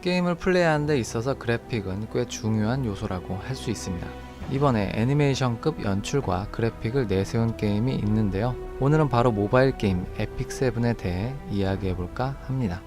게임을 플레이하는 데 있어서 그래픽은 꽤 중요한 요소라고 할 수 있습니다. 이번에 애니메이션급 연출과 그래픽을 내세운 게임이 있는데요. 오늘은 바로 모바일 게임 에픽7에 대해 이야기해 볼까 합니다.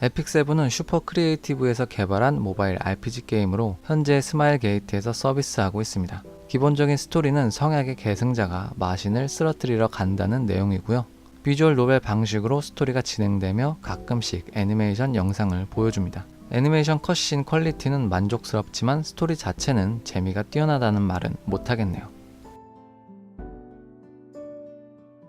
에픽7은 슈퍼 크리에이티브에서 개발한 모바일 RPG 게임으로 현재 스마일 게이트에서 서비스하고 있습니다. 기본적인 스토리는 성약의 계승자가 마신을 쓰러뜨리러 간다는 내용이고요. 비주얼 노벨 방식으로 스토리가 진행되며 가끔씩 애니메이션 영상을 보여줍니다. 애니메이션 컷신 퀄리티는 만족스럽지만 스토리 자체는 재미가 뛰어나다는 말은 못하겠네요.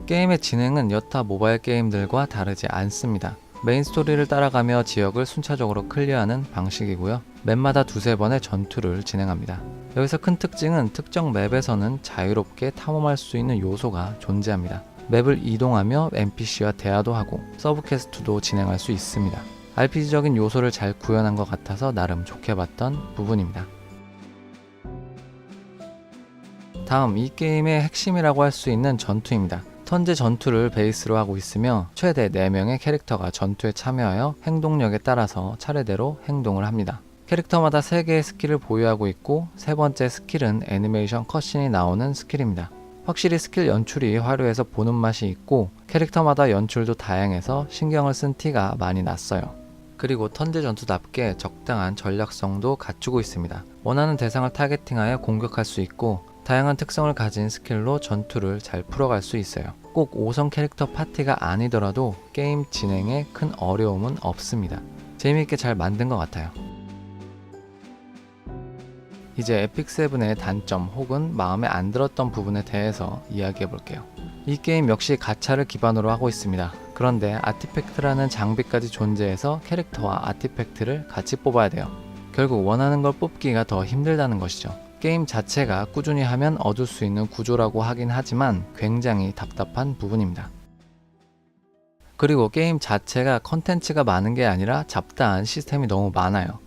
게임의 진행은 여타 모바일 게임들과 다르지 않습니다. 메인 스토리를 따라가며 지역을 순차적으로 클리어하는 방식이고요. 맵마다 두세 번의 전투를 진행합니다. 여기서 큰 특징은 특정 맵에서는 자유롭게 탐험할 수 있는 요소가 존재합니다. 맵을 이동하며 NPC와 대화도 하고 서브 퀘스트도 진행할 수 있습니다. RPG적인 요소를 잘 구현한 것 같아서 나름 좋게 봤던 부분입니다. 다음 이 게임의 핵심이라고 할 수 있는 전투입니다. 턴제 전투를 베이스로 하고 있으며 최대 4명의 캐릭터가 전투에 참여하여 행동력에 따라서 차례대로 행동을 합니다. 캐릭터마다 3개의 스킬을 보유하고 있고 세 번째 스킬은 애니메이션 컷신이 나오는 스킬입니다. 확실히 스킬 연출이 화려해서 보는 맛이 있고 캐릭터마다 연출도 다양해서 신경을 쓴 티가 많이 났어요. 그리고 턴제 전투답게 적당한 전략성도 갖추고 있습니다. 원하는 대상을 타겟팅하여 공격할 수 있고 다양한 특성을 가진 스킬로 전투를 잘 풀어갈 수 있어요. 꼭 5성 캐릭터 파티가 아니더라도 게임 진행에 큰 어려움은 없습니다. 재미있게 잘 만든 것 같아요. 이제 에픽7의 단점 혹은 마음에 안 들었던 부분에 대해서 이야기해 볼게요. 이 게임 역시 가차를 기반으로 하고 있습니다. 그런데 아티팩트라는 장비까지 존재해서 캐릭터와 아티팩트를 같이 뽑아야 돼요. 결국 원하는 걸 뽑기가 더 힘들다는 것이죠. 게임 자체가 꾸준히 하면 얻을 수 있는 구조라고 하긴 하지만 굉장히 답답한 부분입니다. 그리고 게임 자체가 컨텐츠가 많은 게 아니라 잡다한 시스템이 너무 많아요.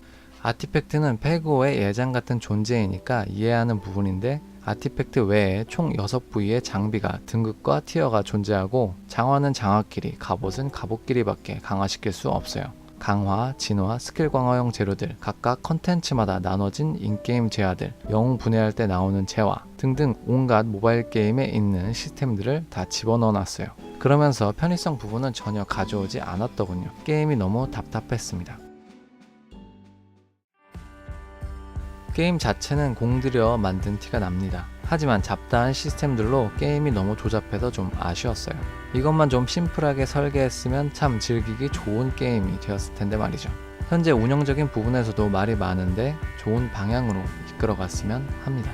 아티팩트는 페그오의 예장 같은 존재이니까 이해하는 부분인데 아티팩트 외에 총 6부위의 장비가 등급과 티어가 존재하고 장화는 장화끼리, 갑옷은 갑옷끼리밖에 강화시킬 수 없어요. 강화, 진화, 스킬 강화용 재료들, 각각 컨텐츠마다 나눠진 인게임 재화들, 영웅 분해할 때 나오는 재화 등등 온갖 모바일 게임에 있는 시스템들을 다 집어넣어 놨어요. 그러면서 편의성 부분은 전혀 가져오지 않았더군요. 게임이 너무 답답했습니다. 게임 자체는 공들여 만든 티가 납니다. 하지만 잡다한 시스템들로 게임이 너무 조잡해서 좀 아쉬웠어요. 이것만 좀 심플하게 설계했으면 참 즐기기 좋은 게임이 되었을 텐데 말이죠. 현재 운영적인 부분에서도 말이 많은데 좋은 방향으로 이끌어갔으면 합니다.